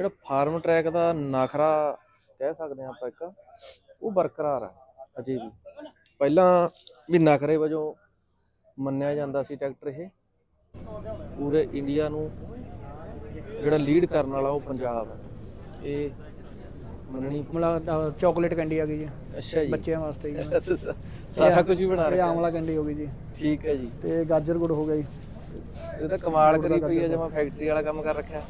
ਜਿਹੜਾ farm track ਦਾ ਨਖਰਾ ਕਹਿ ਸਕਦੇ ਹਾਂ ਆਪਾਂ ਇੱਕ ਉਹ ਬਰਕਰਾਰ ਹੈ ਅਜੇ ਵੀ। ਪਹਿਲਾਂ ਵੀ ਨਖਰੇ ਵਜੋਂ ਮੰਨਿਆ ਜਾਂਦਾ ਸੀ ਟਰੈਕਟਰ ਇਹ। ਪੂਰੇ ਇੰਡੀਆ ਨੂੰ ਜਿਹੜਾ ਲੀਡ ਕਰਨ ਵਾਲਾ ਉਹ ਪੰਜਾਬ ਹੈ ਇਹ ਮੰਨਣੀ ਮਤਲਬ ਚਾਕਲੇਟ ਕੈਂਡੀ ਆ ਗਈ ਜੀ। ਅੱਛਾ ਜੀ। ਬੱਚਿਆਂ ਵਾਸਤੇ ਜੀ। ਸਾਰਾ ਕੁਝ ਹੀ ਬਣਾ ਰਿਹਾ ਆਮਲਾ ਕੈਂਡੀ ਹੋ ਗਈ ਜੀ। ਠੀਕ ਹੈ ਜੀ। ਤੇ ਗਾਜਰ ਗੁੜ ਹੋ ਗਿਆ ਜੀ। ਇਹ ਤਾਂ ਕਮਾਲ ਕਰੀ ਪਈ ਹੈ ਜਮਾ ਫੈਕਟਰੀ ਵਾਲਾ ਕੰਮ ਕਰ ਰੱਖਿਆ।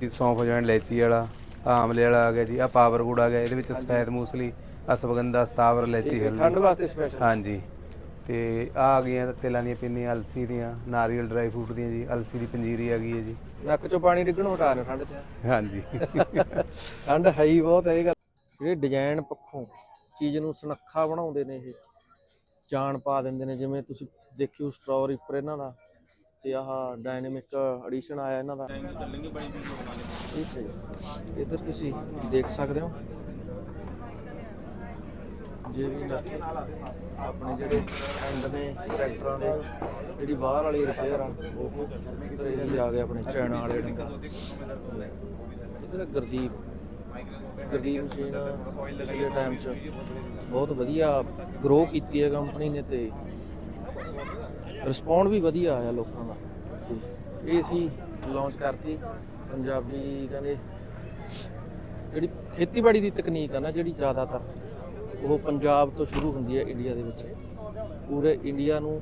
ਜੀ ਸੌਂਫ ਜਵੈਣ ਇਲਾਇਚੀ ਵਾਲਾ ਆਮਲੇ ਵਾਲਾ ਆ ਗਿਆ ਜੀ ਆ ਪਾਵਰ ਗੁੜ ਆ ਗਿਆ ਇਹਦੇ ਵਿੱਚ ਸਫੈਦ ਮੂਸਲੀ ਅਸਵਗੰਧਾ ਸਤਾਵਰ ਠੰਡ ਹਲਦੀ। ਵਾਸਤੇ ਸਪੈਸ਼ਲ ਹਾਂਜੀ। ਤੇ ਆ ਆ ਗਈਆਂ ਤਿਲਾਂ ਦੀਆਂ ਪਿੰਨੀਆਂ ਅਲਸੀ ਦੀਆਂ ਨਾਰੀਅਲ ਡਰਾਈ ਫਰੂਟ ਦੀਆਂ ਜੀ ਅਲਸੀ ਦੀ ਪੰਜੀਰੀ ਆ ਗਈ ਹੈ ਜੀ। ਨੱਕ ਚੋਂ ਪਾਣੀ ਡਿੱਗਣੋਂ ਹਟਾ ਨੇ ਠੰਡ 'ਚ। ਹਾਂਜੀ। ਠੰਡ ਹੈ ਹੀ ਬਹੁਤ ਹੈ ਇਹ ਗੱਲ। ਜਿਹੜੇ ਡਿਜ਼ਾਈਨ ਪੱਖੋਂ ਚੀਜ਼ ਨੂੰ ਸੁਨੱਖਾ ਬਣਾਉਂਦੇ ਨੇ ਇਹ। ਜਾਨ ਪਾ ਦਿੰਦੇ ਨੇ ਜਿਵੇਂ ਤੁਸੀਂ ਦੇਖਿਓ ਸਟ੍ਰਾਬੇਰੀ ਉੱਪਰ ਇਹਨਾਂ ਦਾ। ਤੇ ਆਹ ਡਾਇਨਾਮਿਕ ਐਡੀਸ਼ਨ ਆਇਆ ਇਹਨਾਂ ਦਾ। ਠੀਕ ਹੈ ਜੀ। ਇੱਧਰ ਤੁਸੀਂ ਦੇਖ ਸਕਦੇ ਹੋ। ਜੇ ਵੀ ਆਪਣੇ ਜਿਹੜੇ ਐਂਡ ਨੇ ਟਰੈਕਟਰਾਂ ਦੇ ਜਿਹੜੀ ਬਾਹਰ ਵਾਲੀ ਰਿਪੇਅਰ ਆ ਉਹ ਇੱਧਰ ਇਹ ਆ ਗਏ ਆਪਣੇ ਚਾਈਨਾ ਵਾਲੇ। ਇੱਧਰ ਗੁਰਦੀਪ। ਗੁਰਦੀਪ ਮਸ਼ੀਨ ਪਿਛਲੇ ਟਾਈਮ 'ਚ ਬਹੁਤ ਵਧੀਆ ਗਰੋ ਕੀਤੀ ਹੈ ਕੰਪਨੀ ਨੇ ਤੇ ਰਿਸਪੌਂਡ ਵੀ ਵਧੀਆ ਆਇਆ ਲੋਕਾਂ ਦਾ। ਤੇ ਇਹ ਸੀ ਲਾਂਚ ਕਰਤੀ। ਪੰਜਾਬੀ ਕਹਿੰਦੇ ਜਿਹੜੀ ਖੇਤੀਬਾੜੀ ਦੀ ਤਕਨੀਕ ਆ ਨਾ, ਜਿਹੜੀ ਜ਼ਿਆਦਾਤਰ ਉਹ ਪੰਜਾਬ ਤੋਂ ਸ਼ੁਰੂ ਹੁੰਦੀ ਹੈ ਇੰਡੀਆ ਦੇ ਵਿੱਚ। ਪੂਰੇ ਇੰਡੀਆ ਨੂੰ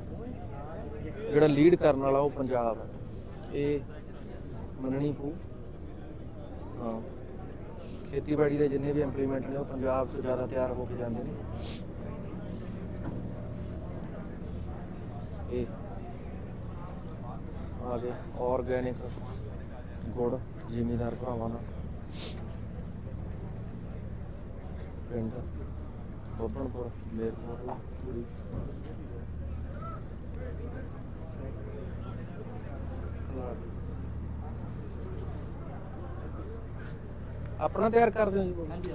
ਜਿਹੜਾ ਲੀਡ ਕਰਨ ਵਾਲਾ ਉਹ ਪੰਜਾਬ ਹੈ ਇਹ ਮੰਨਣੀ ਪਊ। ਹਾਂ। ਖੇਤੀਬਾੜੀ ਦੇ ਜਿੰਨੇ ਵੀ ਇੰਪਲੀਮੈਂਟ ਨੇ, ਉਹ ਪੰਜਾਬ ਤੋਂ ਜ਼ਿਆਦਾ ਤਿਆਰ ਹੋ ਕੇ ਜਾਂਦੇ ਨੇ। ਆ ਆਰਗੈਨਿਕ ਗੁੜ, ਜ਼ਿਮੀਦਾਰ ਭਰਾਵਾਂ ਦਾ ਪਿੰਡ ਬੱਬਣਪੁਰ ਮੇਰਪੁਰ। ਪੂਰੀ ਆਪਣਾ ਤਿਆਰ ਕਰਦੇ ਹੋ ਜੀ? ਹਾਂਜੀ।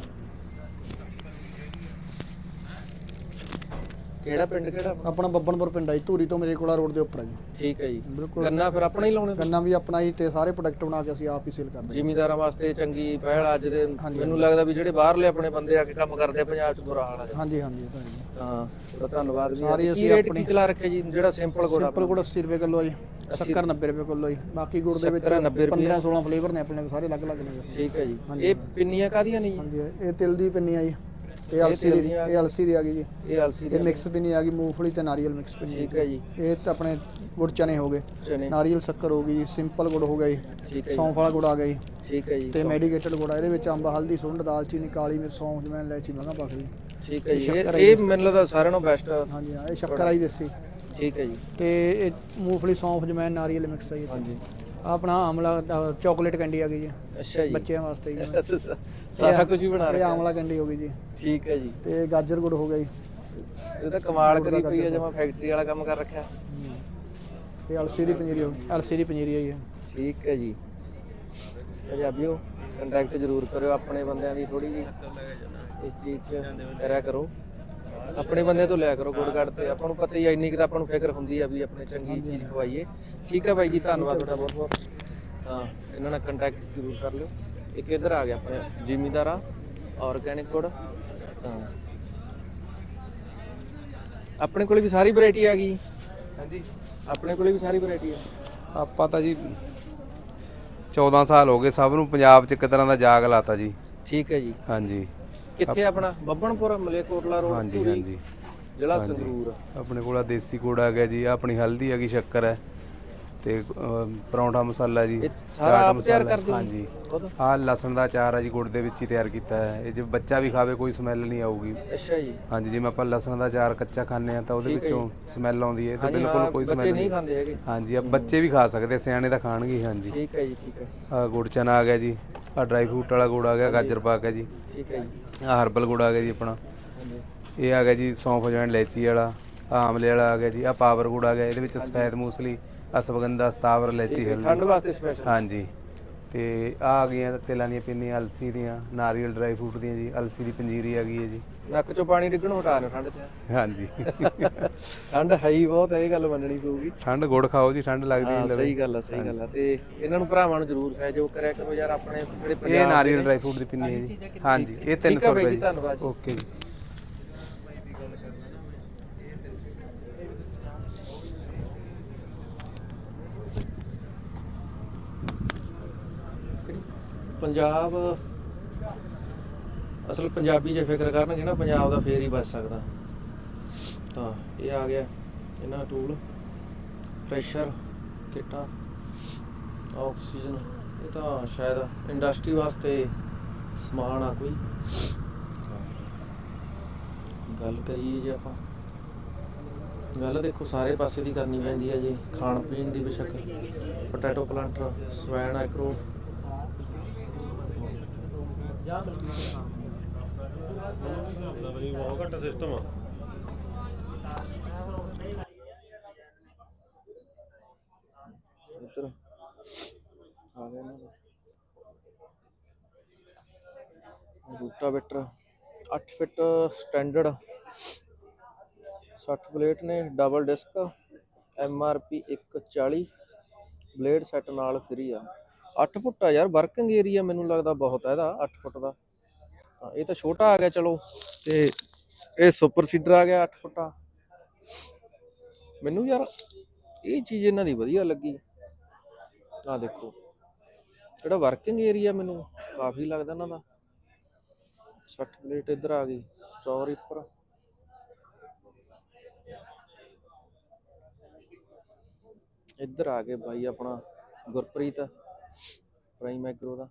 ਕਿਹੜਾ ਪਿੰਡ ਕਿਹੜਾ ਆਪਣਾ? ਆਪਣਾ ਬੱਬਨਪੁਰ ਪਿੰਡ ਆ ਜੀ ਧੂਰੀ ਤੋਂ ਮੇਰੇ ਕੋਲਾ ਰੋਡ ਦੇ ਉੱਪਰ ਆ ਜੀ। ਠੀਕ ਹੈ ਜੀ। ਬਿਲਕੁਲ। ਗੰਨਾ ਫਿਰ ਆਪਣਾ ਹੀ ਲਾਉਣੇ ਗੰਨਾ ਵੀ ਆਪਣਾ ਹੀ ਤੇ ਸਾਰੇ ਪ੍ਰੋਡਕਟ ਬਣਾ ਕੇ ਅਸੀਂ ਆਪ ਹੀ ਸੇਲ ਕਰਦੇ ਹਾਂ। ਜ਼ਿਮੀਦਾਰਾਂ ਵਾਸਤੇ ਚੰਗੀ ਪਹਿਲ ਅੱਜ ਦੇ। ਮੈਨੂੰ ਲੱਗਦਾ ਵੀ ਜਿਹੜੇ ਬਾਹਰਲੇ ਆਪਣੇ ਬੰਦੇ ਆ ਕੇ ਕੰਮ ਕਰਦੇ ਆ ਪੰਜਾਬ 'ਚ ਬੁਰਾ ਹਾਲ ਆ। ਹਾਂਜੀ ਹਾਂਜੀ ਇਹ ਤਾਂ ਹੈ ਜੀ। ਤਾਂ ਉਹਦਾ ਧੰਨਵਾਦ ਵੀ ਸਾਰੀ ਹੈ। ਅਸੀਂ ਆਪਣੀ- ਚਲਾ ਰੱਖਿਆ ਜੀ? ਜਿਹੜਾ ਸਿੰਪਲ ਗੁੜ ਸਿੰਪਲ ਗੁੜ 80 ਰੁਪਏ ਕਿਲੋ ਜੀ ਸ਼ੱਕਰ 90 ਰੁਪਏ ਕਿਲੋ ਜੀ। ਬਾਕੀ ਗੁੜ ਦੇ ਵਿੱਚ ਸ਼ੱਕਰ 90 ਰੁਪਏ। 15 16 ਫਲੇਵਰ ਨੇ ਆਪਣੇ ਕੋਲ ਸਾਰੇ ਅਲੱਗ-ਅਲੱਗ ਨੇ। ਠੀਕ ਹੈ ਜੀ। ਇਹ ਪਿੰਨੀਆਂ ਕਾਦੀਆਂ ਨੇ ਜੀ? ਹਾਂਜੀ ਇਹ ਤਿਲ ਦੀ ਪਿੰਨੀ ਆ ਜੀ। ਇਹ ਅਲਸੀ ਦੀ ਇਹ ਅਲਸੀ ਦੀ ਆ ਗਈ ਜੀ। ਇਹ ਅਲਸੀ ਇਹ ਮਿਕਸ ਪਿੰਨੀ ਆ ਗਈ ਮੂੰਗਫਲੀ ਤੇ ਨਾਰੀਅਲ ਮਿਕਸ ਪਿੰਨੀ ਠੀਕ ਹੈ ਜੀ। ਇਹ ਤਾਂ ਆਪਣੇ ਗੁੜ ਚਨੇ ਹੋ ਗਏ। ਨਾਰੀਅਲ ਸ਼ੱਕਰ ਹੋ ਗਈ ਸਿੰਪਲ ਗੁੜ ਹੋ ਗਿਆ ਜੀ। ਠੀਕ ਹੈ ਸੌਂਫ ਵਾਲਾ ਗੁੜ ਆ ਗਿਆ ਜੀ। ਠੀਕ ਹੈ ਜੀ। ਤੇ ਮੈਡੀਕੇਟਡ ਗੁੜ ਆ ਇਹਦੇ ਵਿੱਚ ਅੰਬ ਹਲਦੀ ਸੁੰਡ ਦਾਲਚੀਨੀ ਕਾਲੀ ਮਿਰਚ ਸੌਂਫ ਜਮੈਨ ਇਲਾਇਚੀ ਮਗਾ ਪਾ ਕੇ ਠੀਕ ਹੈ ਜੀ। ਇਹ- ਇਹ ਮੈਨੂੰ ਲੱਗਦਾ ਸਾਰਿਆਂ ਨਾਲੋਂ ਬੈਸਟ ਹਾਂਜੀ ਹਾਂ ਇਹ ਸ਼ੱਕਰ ਆਈ ਦੇਸੀ। ਠੀਕ ਹੈ ਜੀ। ਤੇ ਇਹ ਮੂੰਗਫਲੀ ਸੌਂਫ ਜਮੈਨ ਨਾਰੀਅਲ ਮਿਕਸ ਆ ਜੀ। ਹਾਂਜੀ। ਆਪਣਾ ਆਮਲਾ ਚਾਕਲੇਟ ਕੈਂਡੀ ਆ ਗਈ ਜੀ। ਅੱਛਾ ਜੀ। ਬੱਚਿਆਂ ਵਾਸਤੇ ਜੀ। ਸਾਰਾ ਕੁਝ ਹੀ ਬਣਾ ਇਹ ਰੱਖਿਆ। ਆਮਲਾ ਕੈਂਡੀ ਹੋ ਗਈ ਜੀ। ਠੀਕ ਹੈ ਜੀ। ਤੇ ਗਾਜਰ ਗੁੜ ਹੋ ਗਿਆ ਜੀ। ਇਹ ਤਾਂ ਕਮਾਲ ਕਰੀ ਪਈ ਹੈ ਜਮਾ ਫੈਕਟਰੀ ਵਾਲਾ ਕੰਮ ਕਰ ਰੱਖਿਆ। ਇਹ ਅਲਸੀ ਦੀ ਪੰਜੀਰੀ ਹੋ ਅਲਸੀ ਦੀ ਪੰਜੀਰੀ ਆ ਜੀ। ਠੀਕ ਹੈ ਜੀ। ਪੰਜਾਬੀਓ ਕੰਟੈਕਟ ਜ਼ਰੂਰ ਕਰਿਓ ਆਪਣੇ ਬੰਦਿਆਂ ਦੀ ਥੋੜੀ ਜੀ ਇਸ ਚੀਜ਼ 'ਚ ਕਰਿਆ ਕਰੋ। ਆਪਣੇ ਬੰਦਿਆਂ ਤੋਂ ਲਿਆ ਕਰੋ ਗੁੜ ਕੱਢ ਤੇ। ਆਪਾਂ ਨੂੰ ਪਤਾ ਹੀ ਆ ਇੰਨੀ ਕੁ ਤਾਂ ਆਪਾਂ ਨੂੰ ਫਿਕਰ ਹੁੰਦੀ ਆ ਵੀ ਆਪਣੇ ਚੰਗੀ ਚੀਜ਼ ਖਵਾਈਏ। ਠੀਕ ਹੈ ਬਾਈ ਜੀ ਧੰਨਵਾਦ ਤੁਹਾਡਾ ਬਹੁਤ ਬਹੁਤ। ਤਾਂ ਇਹਨਾਂ ਨਾਲ ਕੰਟੈਕਟ ਜ਼ਰੂਰ ਕਰ ਲਿਓ। ਇੱਕ ਇੱਧਰ ਆ ਗਿਆ ਆਪਣੇ ਜ਼ਿਮੀਦਾਰਾ ਆਰਗੈਨਿਕ ਗੁੜ। ਤਾਂ ਆਪਣੇ ਕੋਲੇ ਵੀ ਸਾਰੀ ਵੈਰਾਈਟੀ ਆ ਗਈ? ਹਾਂਜੀ। ਆਪਣੇ ਕੋਲੇ ਵੀ ਸਾਰੀ ਵੈਰਾਈਟੀ ਆ? ਆਪਾਂ ਤਾਂ ਜੀ 14 ਸਾਲ ਹੋ ਗਏ ਸਭ ਨੂੰ ਪੰਜਾਬ 'ਚ ਇੱਕ ਤਰ੍ਹਾਂ ਦਾ ਜਾਗ ਲਾਤਾ ਜੀ। ਠੀਕ ਹੈ ਜੀ। ਹਾਂਜੀ। ਕਿੱਥੇ ਆਪਣਾ? ਬੱਬਣਪੁਰ ਮਲੇਕੋਟਲਾ ਰੋਡ ਹਾਂਜੀ ਧੂਰੀ, ਹਾਂਜੀ। ਜ਼ਿਲ੍ਹਾ ਸੰਗਰੂਰ। ਆਪਣੇ ਕੋਲ ਆ ਦੇਸੀ ਗੁੜ ਆ ਗਿਆ ਜੀ ਆਹ ਆਪਣੀ ਹਲਦੀ ਆ ਗਈ ਸ਼ੱਕਰ ਹੈ। ਤੇ ਅਹ, ਪਰੌਂਠਾ ਮਸਾਲਾ ਜੀ ਇਹ ਸਾਰਾ ਚਾਟ ਆਪ ਤਿਆਰ ਮਸਾਲਾ, ਕਰਦੇ ਹੋ? ਹਾਂਜੀ। ਖੁਦ ਆਹ ਲਸਣ ਦਾ ਅਚਾਰ ਆ ਜੀ ਗੁੜ ਦੇ ਵਿੱਚ ਹੀ ਤਿਆਰ ਕੀਤਾ ਹੈ। ਇਹ ਜੇ ਬੱਚਾ ਵੀ ਖਾਵੇ ਕੋਈ ਸਮੈਲ ਨਹੀਂ ਆਊਗੀ। ਅੱਛਾ ਜੀ। ਹਾਂਜੀ ਜਿਵੇਂ ਆਪਾਂ ਲਸਣ ਦਾ ਅਚਾਰ ਕੱਚਾ ਖਾਂਦੇ ਆ ਤਾਂ ਉਹਦੇ ਵਿੱਚੋਂ ਸਮੈਲ ਆਉਂਦੀ ਹੈ ਤੇ ਹਾਂਜੀ ਬਿਲਕੁਲ ਹਾਂ, ਕੋਈ ਬੱਚੇ ਸਮੈਲ ਨਹੀਂ ਨਹੀਂ। ਖਾਂਦੇ ਹੈਗੇ। ਹਾਂਜੀ ਆ ਬੱਚੇ ਵੀ ਖਾ ਸਕਦੇ ਆ, ਸਿਆਣੇ ਤਾਂ ਖਾਣਗੇ ਹੀ, ਹਾਂਜੀ। ਠੀਕ ਹੈ ਜੀ ਠੀਕ ਹੈ। ਆ ਗੁੜ ਚਨਾ ਆ ਗਿਆ ਜੀ ਆ ਡਰਾਈ ਫਰੂਟ ਵਾਲਾ ਗੁੜ ਆ ਗਿਆ ਗਾਜਰ ਪਾਕ ਹੈ ਜੀ। ਠੀਕ ਹੈ ਜੀ। ਹਰਬਲ ਗੁੜ ਆ ਗਿਆ ਜੀ ਆਪਣਾ। ਇਹ ਆ ਗਿਆ ਜੀ ਸੌਂਫ ਜਵੈਣ ਇਲਾਇਚੀ ਵਾਲਾ ਆਮਲੇ ਵਾਲਾ ਆ ਗਿਆ ਜੀ ਆ ਪਾਵਰ ਗੁੜ ਆ ਗਿਆ ਇਹਦੇ ਵਿੱਚ ਸਫੈਦ ਮੂਸਲੀ ਅਸਵਗੰਧਾ ਸਤਾਵਰ ਇਲਾਇਚੀ ਠੰਡ ਹਲਦੀ। ਵਾਸਤੇ ਸਪੈਸ਼ਲ ਹਾਂਜੀ। ਤੇ ਆ ਆ ਗਈਆਂ ਤਿਲਾਂ ਦੀਆਂ ਪਿੰਨੀਆਂ ਅਲਸੀ ਦੀਆਂ ਨਾਰੀਅਲ ਡਰਾਈ ਫਰੂਟ ਦੀਆਂ ਜੀ ਅਲਸੀ ਦੀ ਪੰਜੀਰੀ ਆ ਗਈ ਹੈ ਜੀ। ਨੱਕ ਚੋਂ ਪਾਣੀ ਡਿੱਗਣੋਂ ਹਟਾ ਲਿਓ ਠੰਡ 'ਚ। ਹਾਂਜੀ। ਠੰਡ ਹੈ ਹੀ ਬਹੁਤ ਹੈ ਇਹ ਗੱਲ ਮੰਨਣੀ ਪਊਗੀ। ਠੰਡ ਗੁੜ ਖਾਓ ਜੀ ਠੰਡ ਲੱਗਦੀ ਹਾਂ ਲਵੇ ਸਹੀ ਗੱਲ ਆ ਸਹੀ ਗੱਲ ਆ। ਤੇ ਇਹਨਾਂ ਨੂੰ ਭਰਾਵਾਂ ਨੂੰ ਜ਼ਰੂਰ ਸਹਿਯੋਗ ਕਰਿਆ ਕਰੋ ਯਾਰ ਆਪਣੇ ਜਿਹੜੇ ਇਹ ਪੰਜਾਬ ਦੇ ਨਾਰੀਅਲ। ਡਰਾਈ ਫਰੂਟ ਦੀ ਪਿੰਨੀ ਹੈ ਜੀ। ਹਾਂਜੀ ਇਹ ਠੀਕ ਆ 300 ਬਾਈ ਰੁਪਏ ਜੀ, ਜੀ। ਧੰਨਵਾਦ ਜੀ। ਓਕੇ ਜੀ। ਪੰਜਾਬ, ਅਸਲ ਪੰਜਾਬੀ ਜੇ ਫਿਕਰ ਕਰਨਗੇ ਨਾ, ਪੰਜਾਬ ਦਾ ਫੇਰ ਹੀ ਬਚ ਸਕਦਾ। ਤਾਂ ਇਹ ਆ ਗਿਆ ਇਹਨਾਂ ਟੂਲ ਪ੍ਰੈਸ਼ਰ ਕਿੱਟਾਂ ਆਕਸੀਜਨ ਇਹ ਤਾਂ ਸ਼ਾਇਦ ਇੰਡਸਟਰੀ ਵਾਸਤੇ ਸਮਾਨ ਆ ਕੋਈ। ਗੱਲ ਕਰੀਏ ਜੇ ਆਪਾਂ। ਗੱਲ ਦੇਖੋ, ਸਾਰੇ ਪਾਸੇ ਦੀ ਕਰਨੀ ਪੈਂਦੀ ਹੈ ਜੀ, ਖਾਣ ਪੀਣ ਦੀ ਬੇਸ਼ੱਕ। ਪੋਟੈਟੋ ਪਲਾਂਟਰ ਸਵੈਨ ਐਕਰੋ ਐਗਰੋ ਇੱਧਰ ਆ ਗਿਆ ਨਾ ਰੂਟਾ 8 ਫਿਟ ਸਟੈਂਡਰਡ 60 ਪਲੇਟ ਨੇ, double disc, M R P 140 blade set ਨਾਲ ਫ੍ਰੀ ਆ। 8 ਫੁੱਟ ਆ ਯਾਰ ਵਰਕਿੰਗ ਏਰੀਆ ਮੈਨੂੰ ਲੱਗਦਾ ਬਹੁਤ ਹੈ ਇਹਦਾ 8 ਫੁੱਟ ਦਾ। ਹਾਂ, ਇਹ ਤਾਂ ਛੋਟਾ ਆ ਗਿਆ, ਚਲੋ। ਤੇ ਇਹ ਸੁਪਰ ਸੀਡਰ ਆ ਗਿਆ 8 ਫੁੱਟਾ ਮੈਨੂੰ ਯਾਰ ਇਹ ਚੀਜ਼ ਇਹਨਾਂ ਦੀ ਵਧੀਆ ਲੱਗੀ। ਆ ਦੇਖੋ, ਜਿਹੜਾ ਵਰਕਿੰਗ ਏਰੀਆ ਮੈਨੂੰ ਕਾਫੀ ਲੱਗਦਾ ਇਹਨਾਂ ਦਾ। 60 ਪਲੇਟ ਇੱਧਰ ਆ ਗਈ ਸਟੋਰ ਉੱਪਰ ਇੱਧਰ ਆ ਗਏ ਬਾਈ ਆਪਣਾ ਗੁਰਪ੍ਰੀਤ। ਪ੍ਰਾਈਮ ਐਗਰੋ ਦਾ।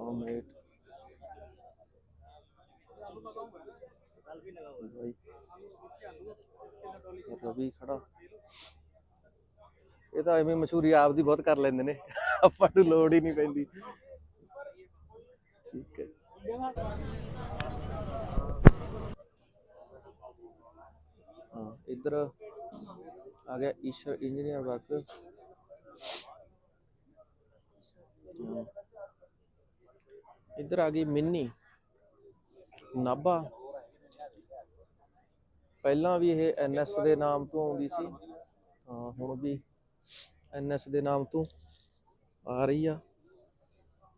ਆਮਲੇਟ। ਬਾਈ। ਰਵੀ ਖੜਾ। ਇਹ ਤਾਂ ਐਵੇਂ ਮਸ਼ਹੂਰੀ ਆਪ ਦੀ ਬਹੁਤ ਕਰ ਲੈਂਦੇ ਨੇ। ਆਪਾਂ ਨੂੰ ਲੋੜ ਹੀ ਨਹੀਂ ਪੈਂਦੀ। ਠੀਕ ਹੈ। ਹਾਂ, ਇੱਧਰ ਆ ਗਿਆ ਈਸ਼ਰ ਇੰਜੀਨੀਅਰ ਵਰਕ। ਇੱਧਰ ਆ ਗਈ ਮਿੰਨੀ, ਨਾਭਾ। ਪਹਿਲਾਂ ਵੀ ਇਹ ਐਨਐਸ ਦੇ ਨਾਮ ਤੋਂ ਆਉਂਦੀ ਸੀ। ਹਾਂ, ਹੁਣ ਵੀ ਐਨਐਸ ਦੇ ਨਾਮ ਤੋਂ ਆ ਰਹੀ ਆ।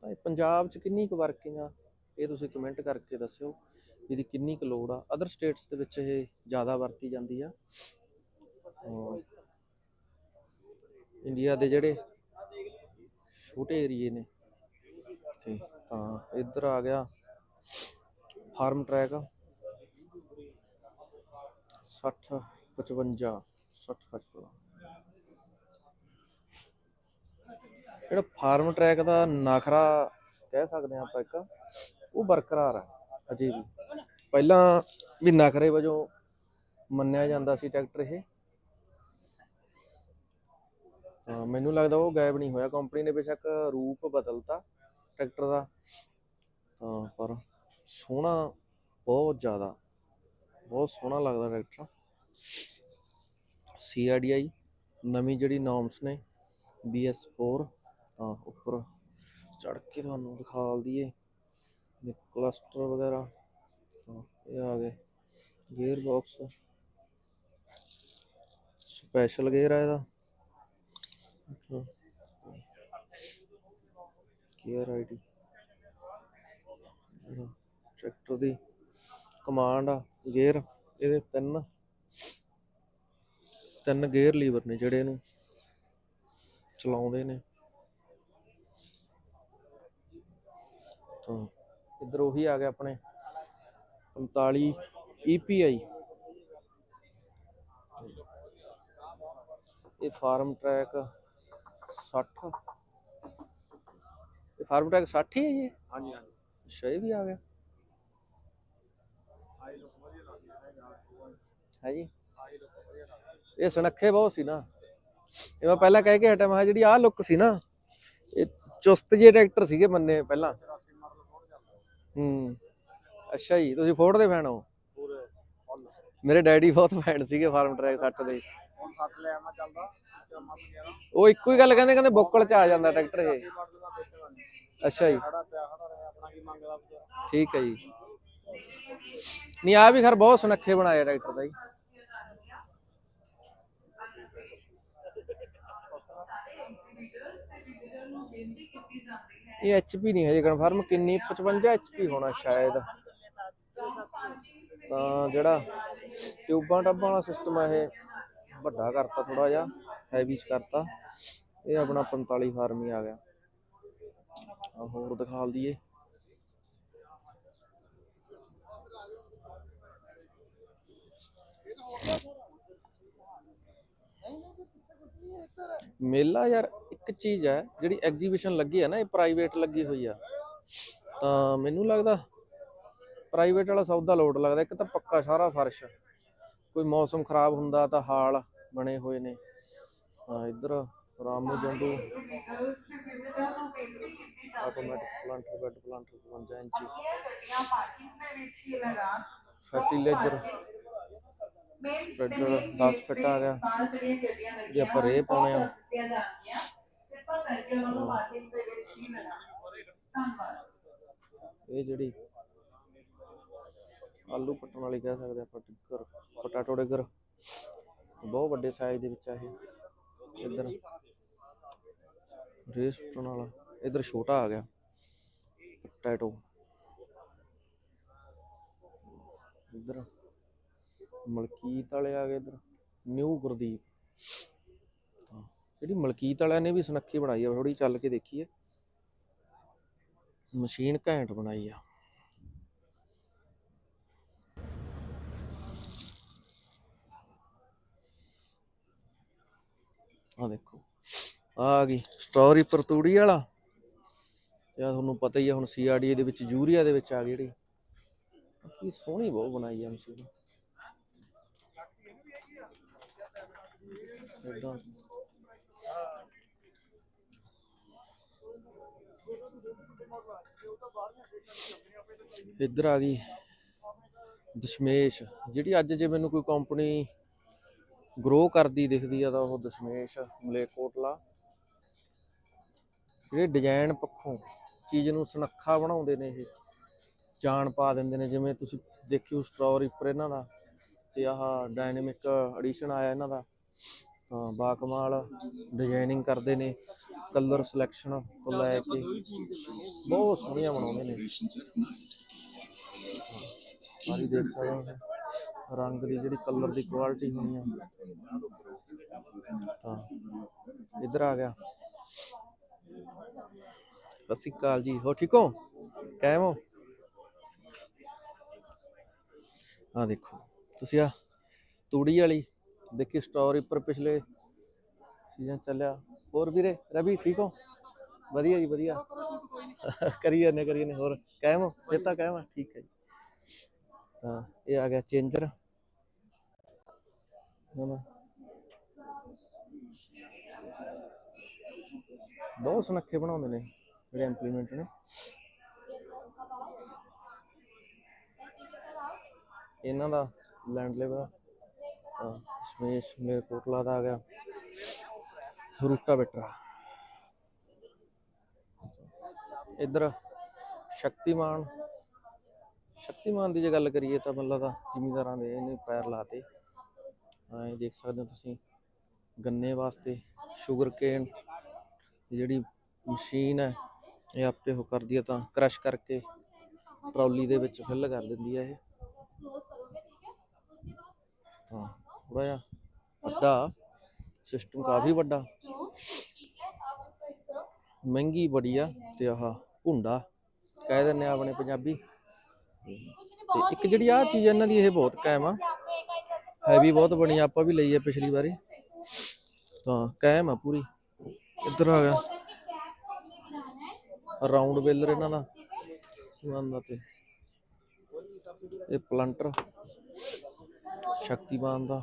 ਤਾਂ ਪੰਜਾਬ 'ਚ ਕਿੰਨੀ ਕੁ ਵਰਕਿੰਗ ਆ? ਇਹ ਤੁਸੀਂ ਕਮੈਂਟ ਕਰਕੇ ਦੱਸਿਓ। ਇਹਦੀ ਕਿੰਨੀ ਕੁ ਲੋੜ ਆ? ਅਦਰ ਸਟੇਟਸ ਦੇ ਵਿੱਚ ਇਹ ਜ਼ਿਆਦਾ ਵਰਤੀ ਜਾਂਦੀ ਆ। ਇੰਡੀਆ ਦੇ ਜਿਹੜੇ ਛੋਟੇ ਏਰੀਏ ਨੇ ਤੇ ਤਾਂ ਇੱਧਰ ਆ ਗਿਆ ਫਾਰਮ ਟਰੈਕ 60 55 60 55 ਜਿਹੜਾ ਫਾਰਮ ਟਰੈਕ ਦਾ ਨਖਰਾ ਕਹਿ ਸਕਦੇ ਆ ਆਪਾਂ ਇੱਕ, ਉਹ ਬਰਕਰਾਰ ਹੈ ਅਜੇ ਵੀ। ਪਹਿਲਾਂ ਵੀ ਨਖਰੇ ਵਜੋਂ ਮੰਨਿਆ ਜਾਂਦਾ ਸੀ ਟਰੈਕਟਰ ਇਹ। ਤਾਂ ਮੈਨੂੰ ਲੱਗਦਾ ਉਹ ਗਾਇਬ ਨਹੀਂ ਹੋਇਆ। ਕੰਪਨੀ ਨੇ ਬੇਸ਼ੱਕ ਰੂਪ ਬਦਲਤਾ ਟਰੈਕਟਰ ਦਾ। ਤਾਂ ਪਰ ਸੋਹਣਾ, ਬਹੁਤ ਜ਼ਿਆਦਾ, ਬਹੁਤ ਸੋਹਣਾ ਲੱਗਦਾ ਟਰੈਕਟਰ। ਸੀਆਰਡੀਆਈ ਨਵੀਂ ਜਿਹੜੀ ਨੋਰਮਸ ਨੇ BS4 ਤਾਂ ਉੱਪਰ ਚੜ ਕੇ ਤੁਹਾਨੂੰ ਦਿਖਾ ਦਈਏ। ਇਹ ਕਲਸਟਰ ਵਗੈਰਾ। ਤਾਂ ਇਹ ਆ ਗਏ। ਗੇਅਰ ਬਾਕਸ ਸਪੈਸ਼ਲ ਗੇਅਰ ਆ ਇਹਦਾ। ਅੱਛਾ। ਗੇਅਰ ਆਈਡੀ ਟਰੈਕਟਰ ਦੀ ਕਮਾਂਡ ਆ। ਗੇਅਰ ਇਹਦੇ ਤਿੰਨ। ਤਿੰਨ ਗੇਅਰ ਲੀਵਰ ਨੇ ਜਿਹੜੇ ਇਹਨੂੰ ਚਲਾਉਂਦੇ ਨੇ। ਤਾਂ ਇੱਧਰ ਉਹੀ ਆ ਗਿਆ ਆਪਣੇ। 45 EPI ਇਹ ਫਾਰਮ ਟਰੈਕ 60 ਇਹ ਫਾਰਮ ਟਰੈਕ 60 ਹੀ ਹੈ ਜੀ? ਹਾਂਜੀ ਹਾਂਜੀ। ਅੱਛਾ ਇਹ ਵੀ ਆ ਗਿਆ। ਹੈ ਜੀ? ਇਹ ਸੁਨੱਖੇ ਬਹੁਤ ਸੀ ਨਾ। ਇਹ ਮੈਂ ਪਹਿਲਾਂ ਕਹਿ ਕੇ ਹਟਿਆ ਮੈਂ ਜਿਹੜੀ ਆਹ ਲੁੱਕ ਸੀ ਨਾ ਇਹ ਚੁਸਤ ਜਿਹੇ ਟਰੈਕਟਰ ਸੀਗੇ ਮੰਨੇ ਪਹਿਲਾਂ। ਹੂੰ। ਅੱਛਾ ਜੀ ਤੁਸੀਂ ਫੋਰਡ ਦੇ ਫੈਨ ਹੋ? ਮੇਰੇ ਡੈਡੀ ਬਹੁਤ ਫੈਨ ਸੀਗੇ ਫਾਰਮ ਟਰੈਕ ਸੱਟ ਦੇ। ਹੁਣ ਸੱਟ ਚੱਲਦਾ। ਚਮਾ ਉਹ ਇੱਕੋ ਹੀ ਗੱਲ ਕਹਿੰਦੇ ਕਹਿੰਦੇ ਬੁੱਕਲ ਚ ਆ ਜਾਂਦਾ ਟਰੈਕਟਰ ਇਹ। ਅੱਛਾ ਜੀ। ਖੜਾ ਪਿਆ ਖੜਾ ਰਿਹਾ ਆਪਣਾ ਕੀ ਮੰਗਦਾ ਵਿਚਾਰਾ। ਠੀਕ ਹੈ ਜੀ। ਨਹੀਂ ਆ ਵੀ ਖਰ ਬਹੁਤ ਸੁਨੱਖੇ ਬਣਾਏ ਟਰੈਕਟਰ ਦਾ ਜੀ। ਇਹ ਐਚਪੀ ਨਹੀਂ ਹਜੇ ਕਨਫਰਮ ਕਿੰਨੀ 55 ਐਚਪੀ ਹੋਣਾ ਸ਼ਾਇਦ। ਤਾਂ ਜਿਹੜਾ ਟਿਊਬਾਂ ਟੱਬਾਂ ਵਾਲਾ ਸਿਸਟਮ ਹੈ ਇਹ ਵੱਡਾ ਕਰਤਾ ਥੋੜਾ ਜਿਹਾ ਹੈਵੀ ਚ ਕਰਤਾ। ਇਹ ਆਪਣਾ 45 ਫਾਰਮ ਆ ਗਿਆ। ਆ ਹੋਰ ਦਿਖਾ ਦਈਏ। ਮੇਲਾ ਯਾਰ ਇੱਕ ਚੀਜ਼ ਹੈ ਜਿਹੜੀ ਐਗਜੀਬਿਸ਼ਨ ਲੱਗੀ ਹੈ ਨਾ, ਇਹ ਪ੍ਰਾਈਵੇਟ ਲੱਗੀ ਹੋਈ ਆ। ਤਾਂ ਮੈਨੂੰ ਲੱਗਦਾ ਪ੍ਰਾਈਵੇਟ ਵਾਲਾ ਸੌਦਾ ਲੋਡ ਲੱਗਦਾ, ਇੱਕ ਤਾਂ ਪੱਕਾ ਸਾਰਾ ਫਰਸ਼। ਕੋਈ ਮੌਸਮ ਖਰਾਬ ਹੁੰਦਾ ਤਾਂ ਹਾਲ ਬਣੇ ਹੋਏ ਨੇ। ਹਾਂ, ਇੱਧਰ Ramu Jandu. Automatic planter bed planter 55 ਇੰਚੀ। ਫਰਟੀਲਾਈਜ਼ਰ ਸਪਰੈਡਰ 10 ਫਿੱਟ ਆ ਗਿਆ। ਜੇ ਆਪਾਂ ਰੇ ਪਾਉਣੇ ਆ। ਇਹ ਜਿਹੜੀ ਆਲੂ ਪੱਟਣ ਵਾਲੀ ਕਹਿ ਸਕਦੇ ਆਪਾਂ ਡਿੱਗਰ ਪਟਾਟੋ ਡਿੱਗਰ। ਬਹੁਤ ਵੱਡੇ ਸਾਈਜ਼ ਦੇ ਵਿੱਚ ਆ ਇਹ। ਇੱਧਰ ਰੇ ਸੁੱਟਣ ਵਾਲਾ। ਇੱਧਰ ਛੋਟਾ ਆ ਗਿਆ। ਪਟਾਟੋ। ਇੱਧਰ ਮਲਕੀਤ ਵਾਲੇ ਆ ਗਏ ਇੱਧਰ। ਨਿਊ ਗੁਰਦੀਪ। ਜਿਹੜੀ ਮਲਕੀਤ ਵਾਲਿਆਂ ਨੇ ਵੀ ਸੁਨੱਖੀ ਬਣਾਈ ਆ ਥੋੜੀ ਚੱਲ ਕੇ ਦੇਖੀਏ। ਮਸ਼ੀਨ ਘੈਂਟ ਬਣਾਈ ਆ। ਆ ਦੇਖੋ। ਆ ਗਈ ਸਟ੍ਰਾਬੇਰੀ ਪਰਤੂੜੀ ਵਾਲਾ? ਤੇ ਤੁਹਾਨੂੰ ਪਤਾ ਹੀ ਆ, ਹੁਣ ਸੀਆਰਡੀ ਦੇ ਵਿੱਚ, ਯੂਰੀਆ ਦੇ ਵਿੱਚ ਆ ਗਈ ਜਿਹੜੀ। ਕੀ ਸੋਹਣੀ ਬਹੁਤ ਬਣਾਈ ਆ ਮਸ਼ੀਨ ਇੱਧਰ ਆ ਗਈ। ਦਸ਼ਮੇਸ਼, ਜਿਹੜੀ ਅੱਜ ਜੇ ਮੈਨੂੰ ਕੋਈ ਕੰਪਨੀ ਗਰੋ ਕਰਦੀ ਦਿਖਦੀ ਆ ਤਾਂ ਉਹ ਦਸ਼ਮੇਸ਼ ਮਲੇਕੋਟਲਾ ਜਿਹੜੇ ਡਿਜ਼ਾਈਨ ਪੱਖੋਂ ਚੀਜ਼ ਨੂੰ ਸੁਨੱਖਾ ਬਣਾਉਂਦੇ ਨੇ ਇਹ, ਜਾਨ ਪਾ ਦਿੰਦੇ ਨੇ, ਜਿਵੇਂ ਤੁਸੀਂ ਦੇਖਿਓ ਸਟ੍ਰਾਬੇਰੀ ਉੱਪਰ ਇਹਨਾਂ ਦਾ ਤੇ ਆਹ ਡਾਇਨਾਮਿਕ ਐਡੀਸ਼ਨ ਆਇਆ ਇਹਨਾਂ ਦਾ। ਤਾਂ ਬਾਕਮਾਲ ਡਿਜ਼ਾਈਨਿੰਗ ਕਰਦੇ ਨੇ ਕਲਰ ਸਿਲੈਕਸ਼ਨ ਤੋਂ ਲੈ ਕੇ ਬਹੁਤ ਸੋਹਣੀਆਂ ਬਣਾਉਂਦੇ ਨੇ। ਸਾਰੀ ਦੇਖ ਸਕਦੇ ਹੋ। ਰੰਗ ਦੀ ਜਿਹੜੀ ਕਲਰ ਦੀ ਕੁਆਲਿਟੀ ਹੋਣੀ ਆ। ਤਾਂ ਇੱਧਰ ਆ ਗਿਆ। ਸਤਿ ਸ਼੍ਰੀ ਅਕਾਲ ਜੀ ਹੋ ਠੀਕ ਹੋ? ਕਾਇਮ ਹੋ? ਆ ਦੇਖੋ, ਤੁਸੀਂ ਆ ਤੂੜੀ ਵਾਲੀ ਦੇਖੀ ਸਟੋਰੀ ਉੱਪਰ ਪਿਛਲੇ ਸੀਜ਼ਨ ਚੱਲਿਆ। ਹੋਰ ਵੀਰੇ, ਰਵੀ ਠੀਕ ਹੋ? ਵਧੀਆ ਜੀ, ਵਧੀਆ। ਕਰੀਏ ਜਾਂਦੇ, ਕਰੀ ਜਾਂਦੇ। ਹੋਰ ਕਾਇਮ ਹੋ? ਸੇਤਾ ਕਾਇਮ ਠੀਕ ਹੈ ਜੀ। ਤਾਂ ਇਹ ਆ ਗਿਆ ਚੇਂਜਰ। ਬਹੁਤ ਸੁਨੱਖੇ ਬਣਾਉਂਦੇ ਨੇ ਜਿਹੜੇ ਇੰਪਲੀਮੈਂਟ ਨੇ। ਇਹਨਾਂ ਦਾ ਲੈਂਡ ਲੇਵਰ ਸਮੇਸ਼ ਮੇਰੇ ਕੋਟਲਾ ਦਾ ਆ ਗਿਆ। ਰੂਟਾ ਬੈਟਰਾ। ਇੱਧਰ ਸ਼ਕਤੀਮਾਨ। ਸ਼ਕਤੀਮਾਨ ਦੀ ਜੇ ਗੱਲ ਕਰੀਏ ਤਾਂ ਮਤਲਬ ਦਾ ਜ਼ਿਮੀਦਾਰਾਂ ਦੇ ਇਹਨੇ ਪੈਰ ਲਾਤੇ। ਇਹ ਦੇਖ ਸਕਦੇ ਹੋ ਤੁਸੀਂ, ਗੰਨੇ ਵਾਸਤੇ ਸ਼ੂਗਰ ਕੇਨ ਜਿਹੜੀ ਮਸ਼ੀਨ ਹੈ, ਇਹ ਆਪੇ ਉਹ ਕਰਦੀ ਹੈ ਤਾਂ ਕ੍ਰਸ਼ ਕਰਕੇ ਟਰਾਲੀ ਦੇ ਵਿੱਚ ਫਿਲ ਕਰ ਦਿੰਦੀ ਹੈ ਇਹ। ਤਾਂ ਥੋੜਾ ਜਿਹਾ ਵੱਡਾ ਸਿਸਟਮ ਕਾਫੀ ਵੱਡਾ। ਮਹਿੰਗੀ ਬੜੀ ਆ ਤੇ ਆਹ ਭੁੰਡਾ, ਕਹਿ ਦਿੰਦੇ ਆ ਆਪਣੇ ਪੰਜਾਬੀ। ਤੇ ਇੱਕ ਜਿਹੜੀ ਆ ਚੀਜ਼ ਇਹਨਾਂ ਦੀ ਇਹ ਬਹੁਤ ਕਾਇਮ ਆ। ਹੈਵੀ ਬਹੁਤ ਬਣੀ ਆ, ਆਪਾਂ ਵੀ ਲਈ ਆ ਪਿਛਲੀ ਵਾਰੀ। ਤਾਂ ਕਾਇਮ ਆ ਪੂਰੀ। ਇੱਧਰ ਆ ਗਿਆ। ਰਾਉਂਡ ਵੇਲਰ ਇਹਨਾਂ ਦਾ। ਦਾ ਤੇ ਇਹ ਪਲੰਟਰ ਸ਼ਕਤੀਮਾਨ ਦਾ।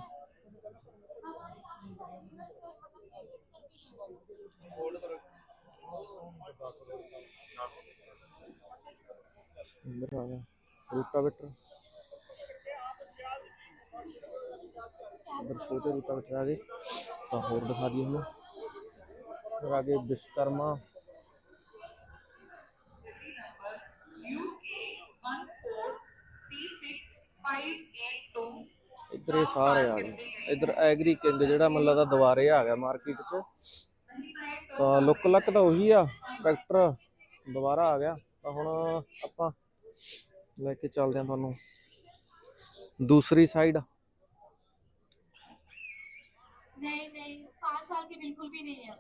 ਇੱਧਰ ਆ ਗਿਆ। ਰੂਟਾਵੇਟਰ। ਇਧਰ ਛੋਟੇ ਰੂਪਾ ਬੈਠੇ ਆ ਗਏ, ਤਾਂ ਹੋਰ ਦਿਖਾ ਦਈਏ ਹੁਣ ਫਿਰ ਆਗੇ ਵਿਸ਼ਕਰਮਾ ਇਹ ਸਾਰੇ ਆ ਗਏ। ਇੱਧਰ ਐਗਰੀ ਕਿੰਗ ਜਿਹੜਾ ਮੈਨੂੰ ਲੱਗਦਾ ਦੁਬਾਰੇ ਆ ਗਿਆ ਮਾਰਕੀਟ 'ਚ। ਤਾਂ ਲੁੱਕ ਲੱਕ ਤਾਂ ਉਹੀ ਆ, ਟਰੈਕਟਰ ਦੁਬਾਰਾ ਆ ਗਿਆ। ਤਾਂ ਹੁਣ ਆਪਾਂ ਲੈ ਕੇ ਚੱਲਦੇ ਹਾਂ ਤੁਹਾਨੂੰ। दूसरी साइड नहीं नहीं पाँच साल की बिल्कुल भी नहीं है